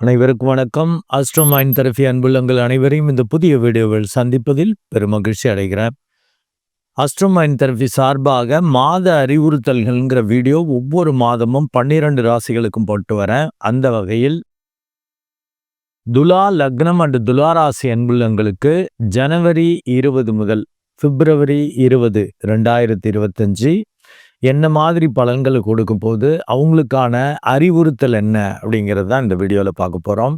அனைவருக்கும் வணக்கம். அஸ்ட்ரோமைன் தெரபி அன்புள்ளங்கள் அனைவரையும் இந்த புதிய வீடியோவில் சந்திப்பதில் பெருமகிழ்ச்சி அடைகிறேன். அஸ்ட்ரோமைன் தெரபி சார்பாக மாத அறிவுறுத்தல்கள்ங்கிற வீடியோ ஒவ்வொரு மாதமும் பன்னிரண்டு ராசிகளுக்கும் போட்டு வரேன். அந்த வகையில் துலா லக்னம் அண்ட் துலா ராசி அன்புள்ளங்களுக்கு ஜனவரி இருபது முதல் பிப்ரவரி இருபது ரெண்டாயிரத்தி இருபத்தஞ்சி என்ன மாதிரி பலன்களை கொடுக்கும் போது அவங்களுக்கான அறிவுறுத்தல் என்ன அப்படிங்கிறது தான் இந்த வீடியோவில் பார்க்க போகிறோம்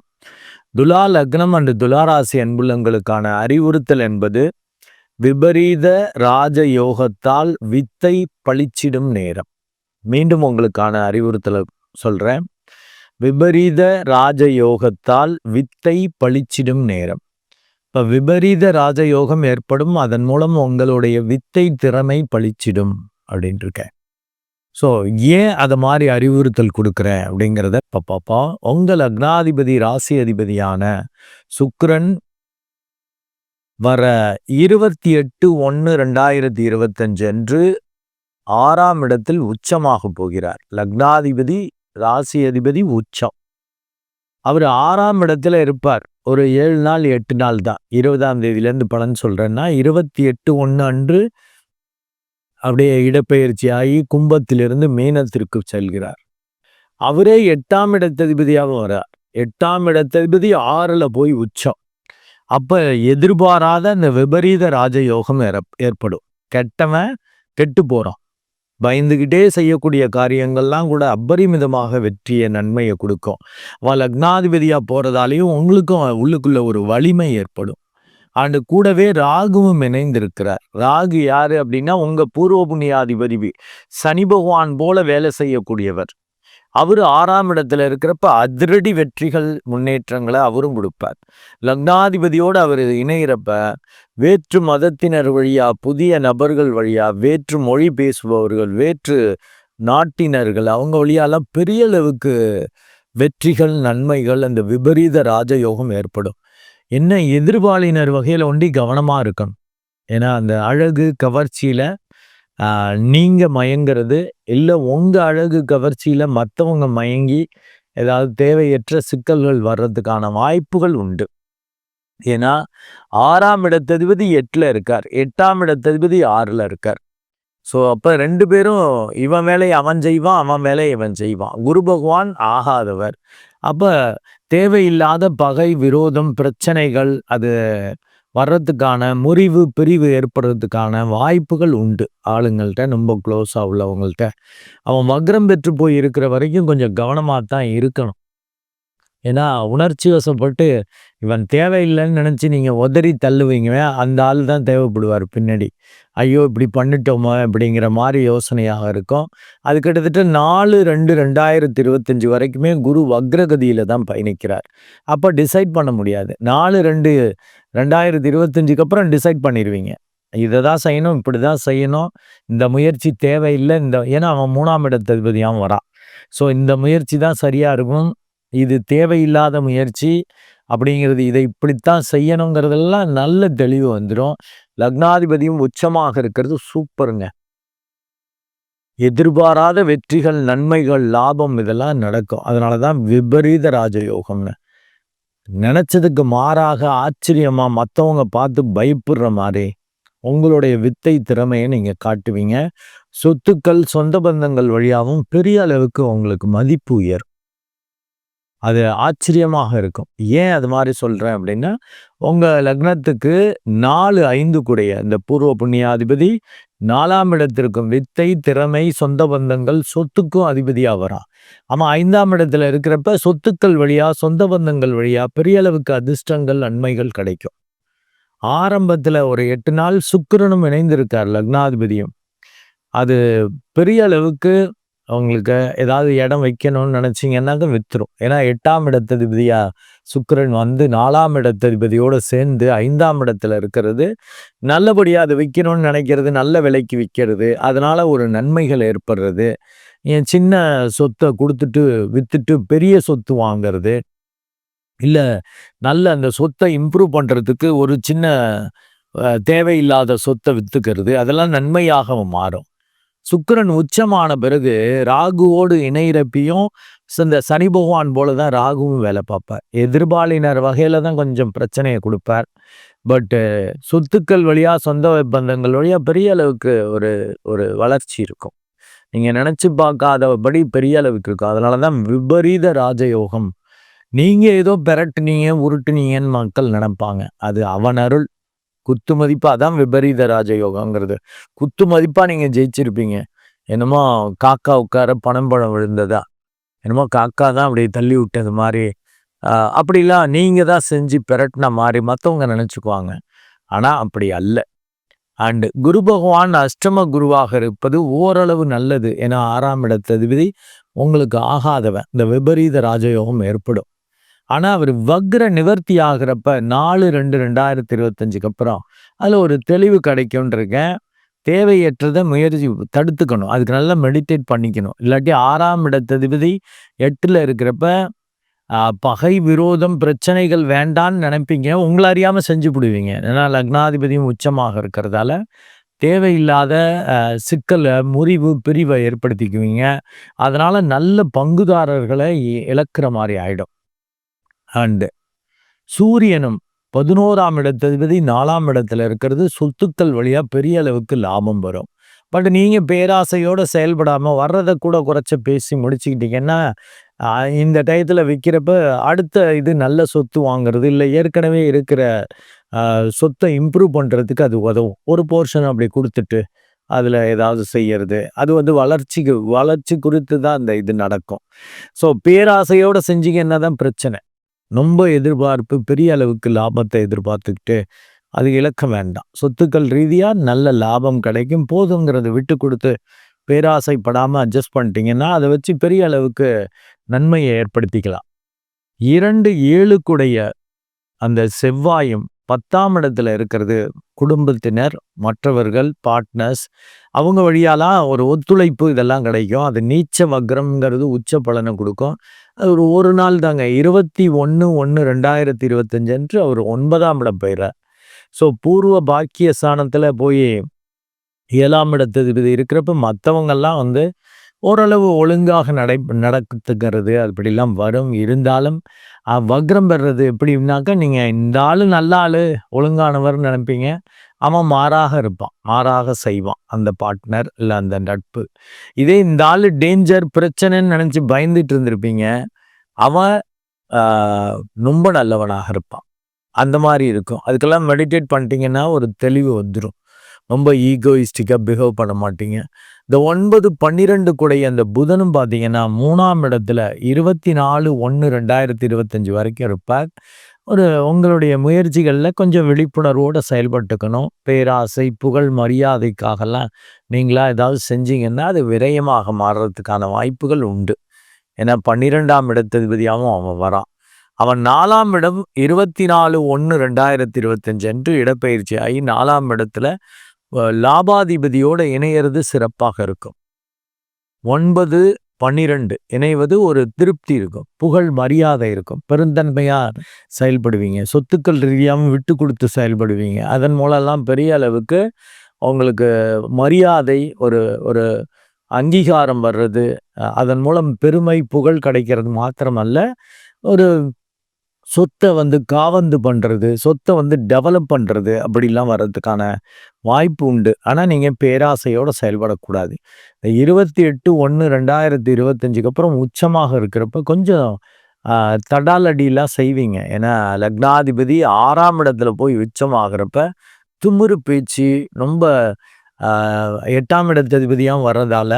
துலா லக்னம் அண்டு துலாராசி அன்புள்ளங்களுக்கான அறிவுறுத்தல் என்பது விபரீத ராஜ யோகத்தால் வித்தை பளிச்சிடும் நேரம். மீண்டும் உங்களுக்கான அறிவுறுத்தலை சொல்கிறேன் விபரீத ராஜ யோகத்தால் வித்தை பளிச்சிடும் நேரம். இப்போ விபரீத ராஜயோகம் ஏற்படும் அதன் மூலம் உங்களுடைய வித்தை திறமை பளிச்சிடும் அப்படின்ட்டு இருக்கேன் ஸோ ஏன் அதை மாதிரி அறிவுறுத்தல் கொடுக்குறேன் அப்படிங்கிறத இப்போ பார்ப்போம் உங்கள் அக்னாதிபதி ராசி அதிபதியான சுக்ரன் வர இருபத்தி எட்டு ஒன்று ரெண்டாயிரத்தி இருபத்தஞ்சு அன்று ஆறாம் இடத்தில் உச்சமாக போகிறார். லக்னாதிபதி ராசி அதிபதி உச்சம். அவர் ஆறாம் இடத்துல இருப்பார். ஒரு ஏழு நாள் எட்டு நாள் தான். இருபதாம் தேதியிலேருந்து பலன் சொல்கிறேன்னா இருபத்தி எட்டு ஒன்று அன்று அப்படியே இடப்பெயர்ச்சி ஆகி கும்பத்திலிருந்து மீனத்திற்கு செல்கிறார். அவரே எட்டாம் இடத்ததிபதியாக வரார் எட்டாம் இடத்ததிபதி ஆறில் போய் உச்சம். அப்போ எதிர்பாராத அந்த விபரீத ராஜயோகம் ஏற்படும். கெட்டவன் கெட்டு போகிறான் பயந்துக்கிட்டே செய்யக்கூடிய காரியங்கள்லாம் கூட அபரிமிதமாக வெற்றியை நன்மையை கொடுக்கும். அவள் லக்னாதிபதியாக போகிறதாலையும் உங்களுக்கும் உள்ளுக்குள்ள ஒரு வலிமை ஏற்படும். அண்டு கூடவே ராகுவும் இணைந்திருக்கிறார். ராகு யாரு அப்படின்னா உங்க பூர்வ புண்ணியாதிபதி சனி பகவான் போல வேலை செய்யக்கூடியவர். அவர் ஆறாம் இடத்துல இருக்கிறப்ப அதிரடி வெற்றிகள் முன்னேற்றங்களை அவரும் கொடுப்பார். லக்னாதிபதியோடு அவர் இணைகிறப்ப வேற்று மதத்தினர் வழியா புதிய நபர்கள் வழியா வேற்று மொழி பேசுபவர்கள் வேற்று நாட்டினர்கள் அவங்க வழியாலாம் பெரிய அளவுக்கு வெற்றிகள் நன்மைகள் அந்த விபரீத ராஜயோகம் ஏற்படும். என்ன எதிர்பாலினர் வகையில் ஒண்டி கவனமாக இருக்கணும்? ஏன்னா அந்த அழகு கவர்ச்சியில் நீங்கள் மயங்கிறது இல்லை உங்கள் அழகு கவர்ச்சியில் மற்றவங்க மயங்கி ஏதாவது தேவையற்ற சிக்கல்கள் வர்றதுக்கான வாய்ப்புகள் உண்டு. ஏன்னா ஆறாம் இடத்ததிபதி எட்டில் இருக்கார் எட்டாம் இடத்ததிபதி ஆறில் இருக்கார். ஸோ அப்போ ரெண்டு பேரும் இவன் வேலையை அவன் செய்வான் அவன் வேலையை இவன் செய்வான். குரு பகவான் ஆகாதவர். அப்போ தேவையில்லாத பகை விரோதம் பிரச்சனைகள் அது வர்றதுக்கான முறிவு பிரிவு ஏற்படுறதுக்கான வாய்ப்புகள் உண்டு. ஆளுங்கள்கிட்ட ரொம்ப க்ளோஸாக உள்ளவங்கள்ட்ட. அவன் வக்ரம் பெற்று போய் இருக்கிற வரைக்கும் கொஞ்சம் கவனமாக தான் இருக்கணும். ஏன்னா உணர்ச்சி வசப்பட்டு இவன் தேவையில்லைன்னு நினச்சி நீங்கள் உதறி தள்ளுவீங்க. அந்த ஆள் தான் தேவைப்படுவார் பின்னாடி. ஐயோ இப்படி பண்ணிட்டோமோ? அப்படிங்கிற மாதிரி யோசனையாக இருக்கும். அது கிட்டத்தட்ட நாலு ரெண்டு ரெண்டாயிரத்தி இருபத்தஞ்சி வரைக்குமே குரு வக்ரகதியில் தான் பயணிக்கிறார். அப்போ டிசைட் பண்ண முடியாது. நாலு ரெண்டு ரெண்டாயிரத்தி இருபத்தஞ்சுக்கு அப்புறம் டிசைட் பண்ணிடுவீங்க இதை தான் செய்யணும் இப்படி தான் செய்யணும். இந்த முயற்சி தேவையில்லை. இந்த ஏன்னா அவன் மூணாம் இடத்ததிபதியாகவும் வரான் ஸோ இந்த முயற்சி தான் சரியாக இருக்கும். இது தேவையில்லாத முயற்சி அப்படிங்கிறது இதை இப்படித்தான் செய்யணுங்கிறதெல்லாம் நல்ல தெளிவு வந்துடும் லக்னாதிபதியும் உச்சமாக இருக்கிறது சூப்பருங்க. எதிர்பாராத வெற்றிகள் நன்மைகள் லாபம் இதெல்லாம் நடக்கும். அதனால தான் விபரீத ராஜயோகம்னு. நினச்சதுக்கு மாறாக ஆச்சரியமாக மற்றவங்க பார்த்து பயப்படுற மாதிரி உங்களுடைய வித்தை திறமையை நீங்கள் காட்டுவீங்க. சொத்துக்கள் சொந்த பந்தங்கள் வழியாகவும் பெரிய அளவுக்கு உங்களுக்கு மதிப்பு உயரும். அது ஆச்சரியமாக இருக்கும். ஏன் அது மாதிரி சொல்கிறேன் அப்படின்னா உங்கள் லக்னத்துக்கு நாலு ஐந்து கூடைய இந்த பூர்வ புண்ணியாதிபதி நாலாம் இடத்திற்கும் வித்தை திறமை சொந்த பந்தங்கள் சொத்துக்கும் அதிபதியாக வரான் ஆமாம் ஐந்தாம் இடத்துல இருக்கிறப்ப சொத்துக்கள் வழியாக சொந்த பந்தங்கள் வழியாக பெரிய அளவுக்கு அதிர்ஷ்டங்கள் நன்மைகள் கிடைக்கும். ஆரம்பத்தில் ஒரு எட்டு நாள் சுக்கிரனும் இணைந்திருக்கார் லக்னாதிபதியும். அது பெரிய அளவுக்கு அவங்களுக்கு ஏதாவது இடம் வைக்கணும்னு நினச்சிங்கன்னாக்க வித்துரும். ஏன்னா எட்டாம் இடத்ததிபதியா சுக்கரன் வந்து நாலாம் இடத்ததிபதியோடு சேர்ந்து ஐந்தாம் இடத்துல இருக்கிறது. நல்லபடியாக அதை விற்கணும்னு நினைக்கிறது நல்ல விலைக்கு விற்கிறது அதனால் ஒரு நன்மைகள் ஏற்படுறது. என் சின்ன சொத்தை கொடுத்துட்டு விற்றுட்டு பெரிய சொத்து வாங்கிறது. இல்லை நல்ல அந்த சொத்தை இம்ப்ரூவ் பண்ணுறதுக்கு ஒரு சின்ன தேவையில்லாத சொத்தை விற்றுக்கிறது அதெல்லாம் நன்மையாக மாறும். சுக்கரன் உச்சமான பிறகு ராகுவோடு இணையிறப்பியும் இந்த சனி பகவான் போல தான் ராகுவும் வேலை பார்ப்பார். எதிர்பாலினர் வகையில தான் கொஞ்சம் பிரச்சனையை கொடுப்பார். பட்டு சொத்துக்கள் வழியா சொந்த பந்தங்கள் வழியா பெரிய அளவுக்கு ஒரு ஒரு வளர்ச்சி இருக்கும். நீங்க நினைச்சு பார்க்காதபடி பெரிய அளவுக்கு இருக்கும். அதனால தான் விபரீத ராஜயோகம். நீங்க ஏதோ பெரட்டுனீங்க உருட்டுனீங்கன்னு மக்கள் நினைப்பாங்க. அது அவன் அருள் குத்து மதிப்பாக தான் விபரீத ராஜயோகங்கிறது. குத்து மதிப்பாக நீங்கள் ஜெயிச்சிருப்பீங்க. என்னமோ காக்கா உட்கார பணம் பழம் விழுந்ததா? என்னமோ காக்கா தான் அப்படியே தள்ளி விட்டது மாதிரி. அப்படிலாம் நீங்கள் தான் செஞ்சு பெரட்டின மாதிரி மற்றவங்க நினச்சிக்குவாங்க. ஆனால் அப்படி அல்ல. அண்டு குரு பகவான் அஷ்டம குருவாக இருப்பது ஓரளவு நல்லது. என ஆறாம் இடத்ததிபதி உங்களுக்கு ஆகாதவன். இந்த விபரீத ராஜயோகம் ஏற்படும். ஆனால் அவர் வக்ர நிவர்த்தி ஆகிறப்ப நாலு ரெண்டு ரெண்டாயிரத்தி இருபத்தஞ்சுக்கு அப்புறம் அதில் ஒரு தெளிவு கிடைக்கும்ன்றிருக்கேன் தேவையற்றதை முயற்சி தடுத்துக்கணும். அதுக்கு நல்லா மெடிடேட் பண்ணிக்கணும். இல்லாட்டி ஆறாம் இடத்ததிபதி எட்டில் இருக்கிறப்ப பகை விரோதம் பிரச்சனைகள் வேண்டான்னு நினைப்பீங்க. உங்களை அறியாமல் செஞ்சு விடுவீங்க ஏன்னா லக்னாதிபதியும் உச்சமாக இருக்கிறதால தேவையில்லாத சிக்கலை முறிவு பிரிவை ஏற்படுத்திக்குவீங்க. அதனால் நல்ல பங்குதாரர்களை இழக்கிற மாதிரி ஆகிடும் அண்டு. சூரியனும் பதினோராம் இடத்ததிபதி நாலாம் இடத்துல இருக்கிறது சொத்துக்கள் வழியாக பெரிய அளவுக்கு லாபம் வரும். பட் நீங்கள் பேராசையோடு செயல்படாமல் வர்றதை கூட குறைச்ச பேசி முடிச்சுக்கிட்டீங்கன்னா இந்த டயத்தில் விற்கிறப்ப அடுத்த இது நல்ல சொத்து வாங்குறது இல்லை ஏற்கனவே இருக்கிற சொத்தை இம்ப்ரூவ் பண்ணுறதுக்கு அது உதவும். ஒரு போர்ஷன் அப்படி கொடுத்துட்டு அதில் ஏதாவது செய்யறது. அது வந்து வளர்ச்சிக்கு வளர்ச்சி குறித்து தான் அந்த இது நடக்கும். ஸோ பேராசையோடு செஞ்சீங்கன்னா தான் பிரச்சனை. ரொம்ப எதிர்பார்ப்பு பெரிய அளவுக்கு லாபத்தை எதிர்பார்த்துக்கிட்டு அது இழக்க வேண்டாம். சொத்துக்கள் ரீதியாக நல்ல லாபம் கிடைக்கும். போதுங்கிறத விட்டு கொடுத்து பேராசைப்படாமல் அட்ஜஸ்ட் பண்ணிட்டீங்கன்னா அதை வச்சு பெரிய அளவுக்கு நன்மையை ஏற்படுத்திக்கலாம். இரண்டு ஏழுக்குடைய அந்த செவ்வாயும் பத்தாம் இடத்துல இருக்கிறது குடும்பத்தினர் மற்றவர்கள் பார்ட்னர்ஸ் அவங்க வழியாலாம் ஒரு ஒத்துழைப்பு இதெல்லாம் கிடைக்கும். அது நீச்ச வக்ரம்ங்கிறது உச்ச பலனை கொடுக்கும். அது ஒரு ஒரு நாள் தாங்க. இருபத்தி ஒன்று ஒன்று ரெண்டாயிரத்தி இருபத்தஞ்சு அன்று அவர் ஒன்பதாம் இடம் போயிடுறார் ஸோ பூர்வ பாக்கிய ஸ்தானத்தில் போய் ஏழாம் இடத்து இது இருக்கிறப்ப மற்றவங்கெல்லாம் வந்து ஓரளவு ஒழுங்காக நடை நடத்துக்கிறது அப்படிலாம் வரும். இருந்தாலும் வக்ரம் பெறுறது எப்படின்னாக்கா நீங்கள் இந்த ஆள் நல்ல ஆள் ஒழுங்கானவர்னு நினைப்பீங்க. அவன் மாறாக இருப்பான் மாறாக செய்வான் அந்த பார்ட்னர் இல்லை அந்த நட்பு. இதே இந்த ஆள் டேஞ்சர் பிரச்சனைன்னு நினச்சி பயந்துட்டு இருந்திருப்பீங்க. அவன் ரொம்ப நல்லவனாக இருப்பான். அந்த மாதிரி இருக்கும். அதுக்கெல்லாம் மெடிடேட் பண்ணிட்டீங்கன்னா ஒரு தெளிவு வந்துடும் ரொம்ப ஈகோயிஸ்டிக்காக பிஹேவ் பண்ண மாட்டீங்க. இந்த ஒன்பது பன்னிரெண்டு கூடைய அந்த புதனும் பார்த்தீங்கன்னா மூணாம் இடத்துல இருபத்தி நாலு ஒன்று ரெண்டாயிரத்தி இருபத்தஞ்சி வரைக்கும் இருப்பார். ஒரு உங்களுடைய முயற்சிகளில் கொஞ்சம் விழிப்புணர்வோடு செயல்பட்டுக்கணும். பேராசை புகழ் மரியாதைக்காகலாம் நீங்களாக ஏதாவது செஞ்சீங்கன்னா அது விரயமாக மாறுறதுக்கான வாய்ப்புகள் உண்டு. ஏன்னா பன்னிரெண்டாம் இடத்ததிபதியாகவும் அவன் வரான். அவன் நாலாம் இடம் இருபத்தி நாலு ஒன்று ரெண்டாயிரத்தி இருபத்தஞ்சு அன்று இடப்பெயர்ச்சி ஆகி நாலாம் இடத்துல லாபாதிபதியோட இணையிறது சிறப்பாக இருக்கும். ஒன்பது பன்னிரண்டு இணைவது ஒரு திருப்தி இருக்கும். புகழ் மரியாதை இருக்கும். பெருந்தன்மையாக செயல்படுவீங்க. சொத்துக்கள் ரீதியாகவும் விட்டு கொடுத்து செயல்படுவீங்க. அதன் மூலம்லாம் பெரிய அளவுக்கு உங்களுக்கு மரியாதை ஒரு ஒரு அங்கீகாரம் வர்றது அதன் மூலம் பெருமை புகழ் கிடைக்கிறது மாத்திரமல்ல ஒரு சொத்தை வந்து காவந்து பண்ணுறது சொத்தை வந்து டெவலப் பண்ணுறது அப்படிலாம் வர்றதுக்கான வாய்ப்பு உண்டு. ஆனால் நீங்கள் பேராசையோடு செயல்படக்கூடாது. இந்த இருபத்தி எட்டு ஒன்று ரெண்டாயிரத்தி இருபத்தஞ்சுக்கு அப்புறம் உச்சமாக இருக்கிறப்ப கொஞ்சம் தடாலடியெலாம் செய்வீங்க. ஏன்னா லக்னாதிபதி ஆறாம் இடத்துல போய் உச்சமாகிறப்ப துமுறு பேச்சு ரொம்ப எட்டாம் இடத்ததிபதியாக வர்றதால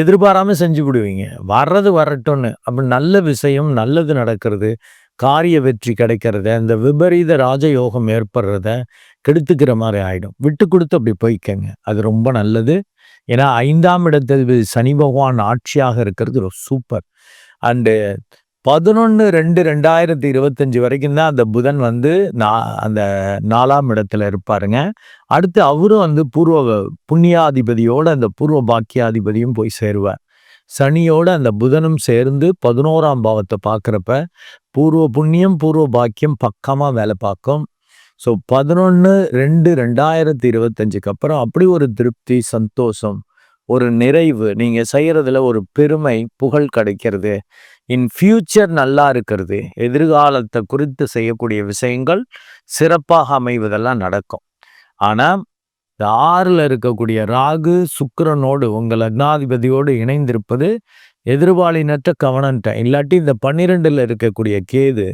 எதிர்பாராமல் செஞ்சு விடுவீங்க வர்றது வரட்டும்னு. அப்படி நல்ல விஷயம் நல்லது நடக்கிறது. காரிய வெற்றி கிடைக்கிறத இந்த விபரீத ராஜயோகம் ஏற்படுறத கெடுத்துக்கிற மாதிரி ஆகிடும் விட்டு கொடுத்து அப்படி போய்க்கங்க. அது ரொம்ப நல்லது. ஏன்னா ஐந்தாம் இடத்தில் சனி பகவான் ஆட்சியாக இருக்கிறது சூப்பர் அண்டு பதினொன்று ரெண்டு ரெண்டாயிரத்தி இருபத்தஞ்சி வரைக்கும் தான் அந்த புதன் வந்து நான் அந்த நாலாம் இடத்துல இருப்பாருங்க. அடுத்து அவரும் வந்து பூர்வ புண்ணியாதிபதியோட அந்த பூர்வ பாக்கியாதிபதியும் போய் சேருவார். சனியோட அந்த புதனும் சேர்ந்து பதினோராம் பாவத்தை பார்க்குறப்ப பூர்வ புண்ணியம் பூர்வ பாக்கியம் பக்கமாக வேலை பார்க்கும். ஸோ பதினொன்று ரெண்டு ரெண்டாயிரத்தி இருபத்தஞ்சுக்கு அப்புறம் அப்படி ஒரு திருப்தி சந்தோஷம் ஒரு நிறைவு. நீங்கள் செய்கிறதுல ஒரு பெருமை புகழ் கிடைக்கிறது. இன் ஃபியூச்சர் நல்லா இருக்கிறது. எதிர்காலத்தை குறித்து செய்யக்கூடிய விஷயங்கள் சிறப்பாக அமைவதெல்லாம் நடக்கும். ஆனால் இந்த ஆறில் இருக்கக்கூடிய ராகு சுக்கரனோடு உங்கள் லக்னாதிபதியோடு இணைந்திருப்பது எதிர்பாலினற்ற கவனன்ட்ட இல்லாட்டி இந்த பன்னிரெண்டில் இருக்கக்கூடிய கேது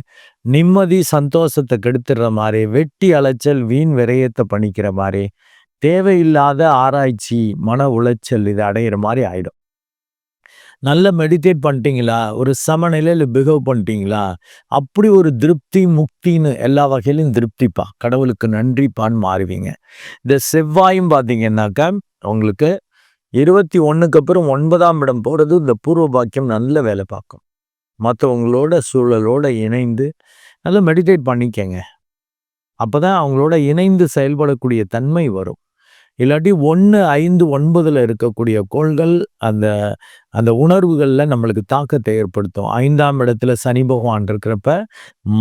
நிம்மதி சந்தோஷத்தை கெடுத்துடுற மாதிரி வெட்டி அலைச்சல் வீண் விரயத்தை பண்ணிக்கிற மாதிரி தேவையில்லாத ஆராய்ச்சி மன உளைச்சல் இது அடையிற மாதிரி ஆயிடும். நல்ல மெடிடேட் பண்ணிட்டீங்களா? ஒரு சமநிலையில் பிஹேவ் பண்ணிட்டீங்களா? அப்படி ஒரு திருப்தி முக்தின்னு எல்லா வகையிலும் திருப்திப்பா. கடவுளுக்கு நன்றிப்பான்னு மாறுவீங்க. இந்த செவ்வாயும் பார்த்தீங்கன்னாக்கா உங்களுக்கு இருபத்தி ஒன்றுக்கு அப்புறம் ஒன்பதாம் இடம் போகிறது இந்த பூர்வ பாக்கியம் நல்ல வேலை பார்க்கும். மற்றவங்களோட சூழலோடு இணைந்து நல்லா மெடிடேட் பண்ணிக்கங்க. அப்போ தான் அவங்களோட இணைந்து செயல்படக்கூடிய தன்மை வரும். இல்லாட்டி ஒன்று ஐந்து ஒன்பதில் இருக்கக்கூடிய கோள்கள் அந்த அந்த உணர்வுகளில் நம்மளுக்கு தாக்கத்தை ஏற்படுத்தும். ஐந்தாம் இடத்துல சனி பகவான் இருக்கிறப்ப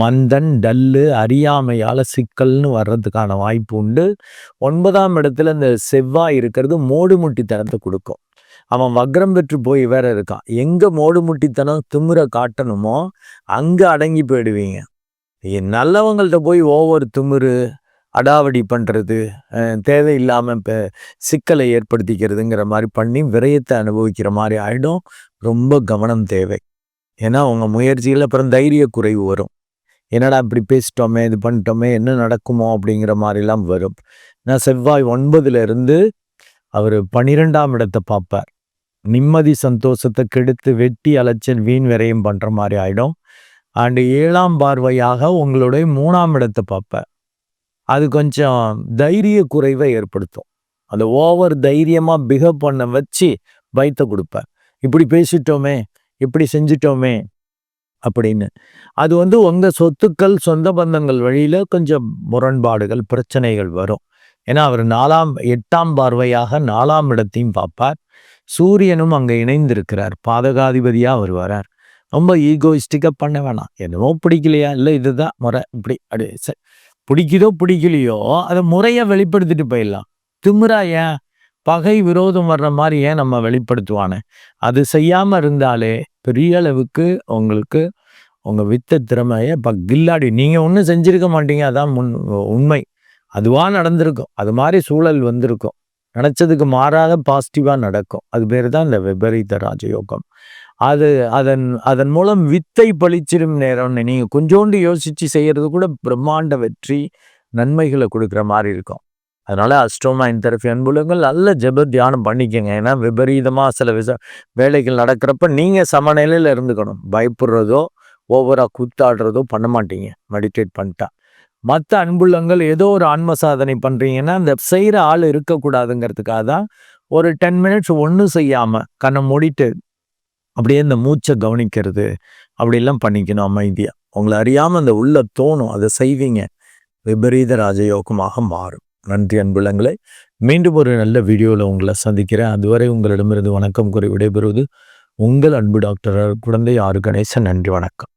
மந்தன் டல்லு அறியாமையால் சிக்கல்னு வர்றதுக்கான வாய்ப்பு உண்டு. ஒன்பதாம் இடத்துல இந்த செவ்வாய் இருக்கிறது மோடுமுட்டித்தனத்தை கொடுக்கும். அவன் வக்ரம் பெற்று போய் வேற இருக்கான். எங்கே மோடுமுட்டித்தனம் திமுற காட்டணுமோ அங்கே அடங்கி போயிடுவீங்க. நல்லவங்கள்ட்ட போய் ஒவ்வொரு திமுரு அடாவடி பண்ணுறது தேவையில்லாமல் இப்போ சிக்கலை ஏற்படுத்திக்கிறதுங்கிற மாதிரி பண்ணி விரயத்தை அனுபவிக்கிற மாதிரி ஆகிடும் ரொம்ப கவனம் தேவை. ஏன்னா அவங்க முயற்சியில் அப்புறம் தைரிய குறைவு வரும். என்னடா இப்படி பேசிட்டோமே இது பண்ணிட்டோமே என்ன நடக்குமோ அப்படிங்கிற மாதிரிலாம் வரும். நான் செவ்வாய் ஒன்பதுலேருந்து அவர் பன்னிரெண்டாம் இடத்தை பார்ப்பார். நிம்மதி சந்தோஷத்தை கெடுத்து வெட்டி அலைச்சல் வீண் விரையும் பண்ணுற மாதிரி ஆகிடும் அண்டு ஏழாம் பார்வையாக உங்களுடைய மூணாம் இடத்தை பார்ப்பேன் அது கொஞ்சம் தைரிய குறைவை ஏற்படுத்தும். அந்த ஓவர் தைரியமாக பிஹேவ் பண்ண வச்சு பயத்தை கொடுப்பேன் இப்படி பேசிட்டோமே இப்படி செஞ்சிட்டோமே அப்படின்னு. அது வந்து உங்கள் சொத்துக்கள் சொந்த பந்தங்கள் வழியில் கொஞ்சம் முரண்பாடுகள் பிரச்சனைகள் வரும். ஏன்னா அவர் நாலாம் எட்டாம் பார்வையாக நாலாம் இடத்தையும் பார்ப்பார். சூரியனும் அங்கே இணைந்திருக்கிறார். பாதகாதிபதியாக அவர் வரார். ரொம்ப ஈகோயிஸ்டிக்காக பண்ண வேணாம். என்னமோ பிடிக்கலையா? இல்லை இதுதான் முறை. இப்படி அப்படி சரி. பிடிக்குதோ பிடிக்கலையோ அதை முறையாக வெளிப்படுத்திட்டு போயிடலாம். திமுறா ஏன்? பகை விரோதம் வர்ற மாதிரி ஏன் நம்ம வெளிப்படுத்துவானே? அது செய்யாமல் இருந்தாலே பெரிய அளவுக்கு உங்களுக்கு உங்கள் வித்த திறமையை இப்போ கில்லாடி. நீங்கள் ஒன்றும் செஞ்சுருக்க மாட்டீங்க. அதான் முன் உண்மை. அதுவாக நடந்திருக்கும். அது மாதிரி சூழல் வந்திருக்கும். நினச்சதுக்கு மாறாத பாசிட்டிவாக நடக்கும். அது பேர் தான் இந்த விபரீத ராஜயோகம். அது அதன் அதன் மூலம் வித்தை பழிச்சிடும் நேரம்னு நீங்கள் கொஞ்சோண்டு யோசித்து செய்கிறது கூட பிரம்மாண்ட வெற்றி நன்மைகளை கொடுக்குற மாதிரி இருக்கும். அதனால் அஸ்ட்ரோமைன் தெரப்பி அன்புலங்கள் நல்ல ஜப தியானம் பண்ணிக்கோங்க. ஏன்னா விபரீதமாக சில விச வேலைகள் நடக்கிறப்ப நீங்கள் சமநிலையில் இருந்துக்கணும். பயப்படுறதோ ஓவராக கூத்தாடுறதோ பண்ண மாட்டீங்க. மெடிடேட் பண்ணிட்டா. மற்ற அன்புள்ளங்கள் ஏதோ ஒரு ஆன்ம சாதனை பண்ணுறீங்கன்னா அந்த செய்கிற ஆள் இருக்கக்கூடாதுங்கிறதுக்காக தான் ஒரு டென் மினிட்ஸ் ஒன்றும் செய்யாமல் கண்ணை மூடிட்டு அப்படியே இந்த மூச்சை கவனிக்கிறது அப்படிலாம் பண்ணிக்கணும் அமைதியாக உங்களை அறியாமல் அந்த உள்ள தோணும் அதை செய்வீங்க. விபரீத ராஜயோகமாக மாறும். நன்றி அன்புலங்களை மீண்டும் ஒரு நல்ல வீடியோவில் உங்களை சந்திக்கிறேன். அதுவரை உங்களிடமிருந்து வணக்கம் கூறி விடைபெறுவது உங்கள் அன்பு டாக்டர் குழந்தை ஆறு கணேசன். நன்றி வணக்கம்.